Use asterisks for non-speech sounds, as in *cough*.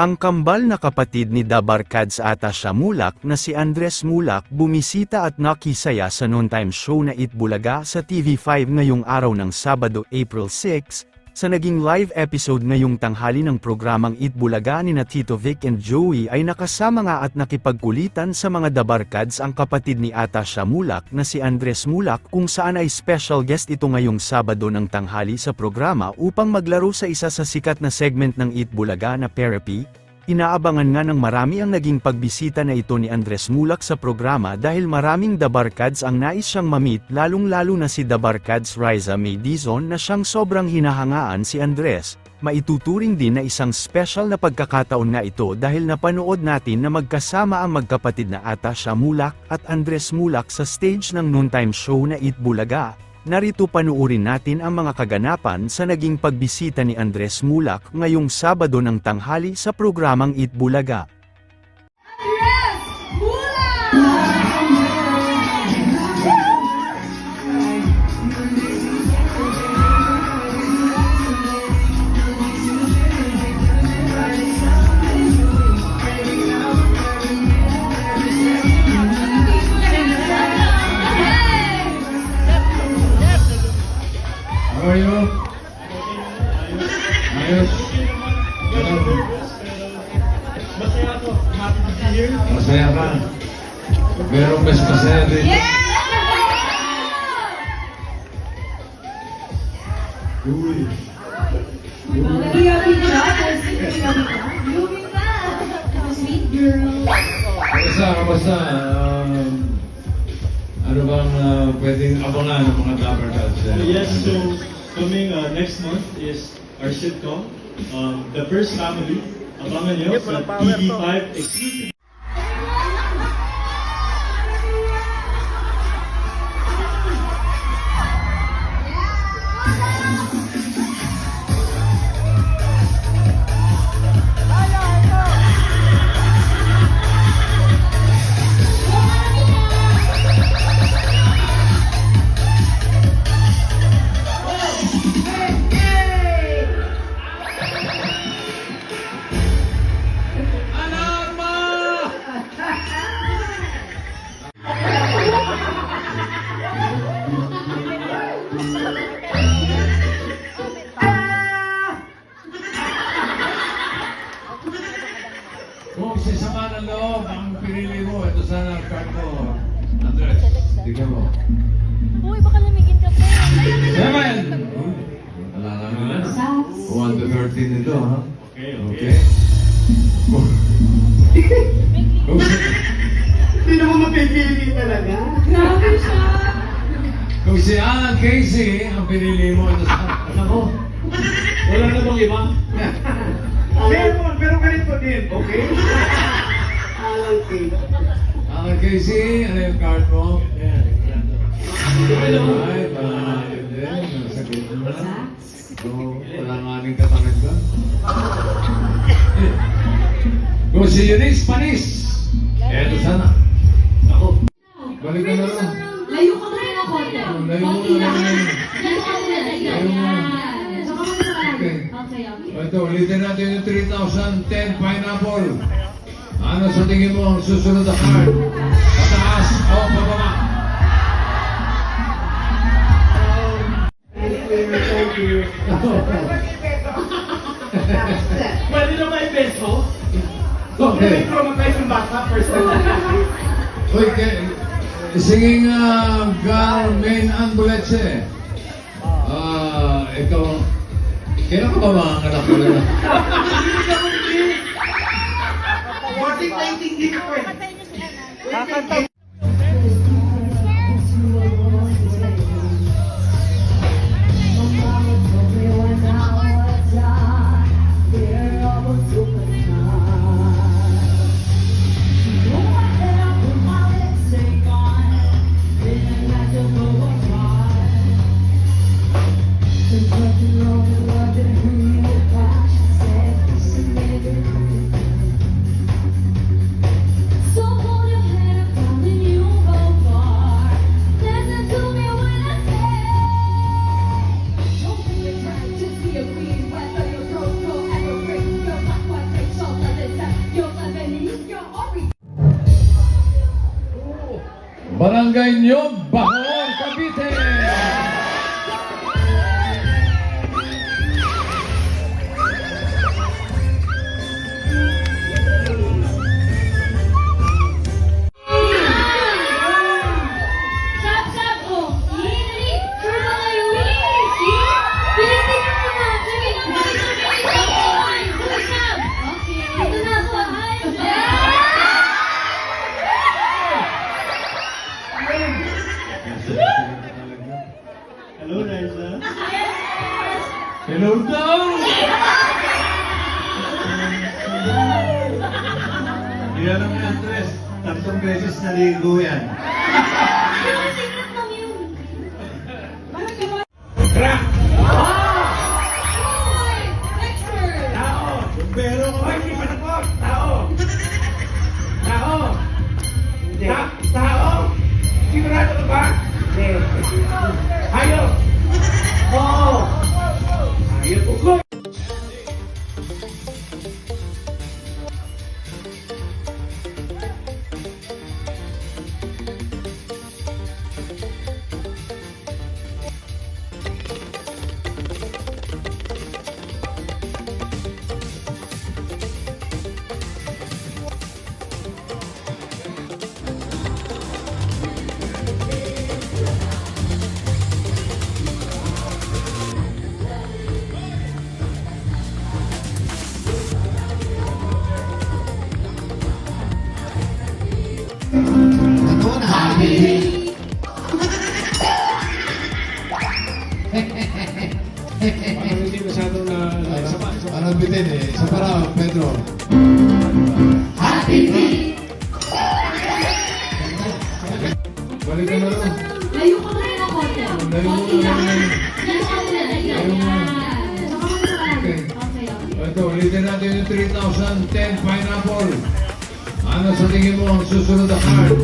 Ang kambal na kapatid ni Dabarkads ata siya Mulak na si Andres Mulak bumisita at nakisaya sa noontime show na Itbulaga sa TV5 ngayong araw ng Sabado April 6, sa naging live episode ngayong tanghali ng programang Itbulaga ni na Tito Vic and Joey ay nakasama nga at nakipagkulitan sa mga Dabarkads ang kapatid ni ata Mulak na si Andres Mulak kung saan ay special guest ito ngayong Sabado ng tanghali sa programa upang maglaro sa isa sa sikat na segment ng Itbulaga na Therapy, Inaabangan nga ng marami ang naging pagbisita na ito ni Andres Mulak sa programa dahil maraming Dabarkads ang nais siyang mamit lalong-lalo na si Dabarkads Riza May na siyang sobrang hinahangaan si Andres. Maituturing din na isang special na pagkakataon nga ito dahil napanood natin na magkasama ang magkapatid na Atasha Mulak at Andres Mulak sa stage ng noontime show na Eat Bulaga. Narito panuorin natin ang mga kaganapan sa naging pagbisita ni Andres Mulak ngayong Sabado ng tanghali sa programang Eat Bulaga. Masaya ako. Happy to be here. Masaya ka. Merong mas masaya din. Uy. Sweet girl. Kamusta, kamusta? Um, ano bang uh, pwedeng abangan ng mga Dapper Cats? Yes, so coming uh, next month is our sitcom, um, The First Family. Abangan nyo sa TV5 exclusive. Sama ng loob ang pinili mo, ito sana ang card mo. Andres, tignan mo. Uy, baka lamigin ka pa. Seven! Wala nga naman. 1 to 13 ito, ha? Okay, Okay. Hindi naman mapipili talaga. Grabe siya. Kung si Alan Casey ang pinili mo, ito sa... Ano mo? Wala na bang iba? Meron, pero ganito din, okay? Cake. Alan Casey, ano yung card mo? Yan. Ay, malalim din. Sakit mo na. So, wala nga rin katanag ka. Kung si Eunice Panis, eto sana. Ako. Balik ka na lang. Layo ka muna ng konti. Layo mo na lang. Layo mo. Okay. Okay, okay. Ito, ulitin natin yung 3,010 pineapple. Ano sa tingin mo ang susunod na card? Pataas o pababa? Pwede na may peso? Okay. May tayo sa bata, first time. Ke- singing uh, girl main ambulance. Ah, ikaw, kailan ka ba mga anak mo na? *laughs* Bakit naintindihan ko eh? So बहुत Hello, Raisa. Hello daw! Hindi alam ni Andres, tatlong beses naligo yan. Hindi masyadong na... Parang bitin eh. Isa pa raw, Pedro. Balik ka na lang. Layo ka muna ng konti. Layo mo na lang. lang. Layo mo na. sa kanan. Okay. Okay, okay. Ito, ulitin natin yung 3,010 pineapple. Ano sa tingin mo ang susunod na card?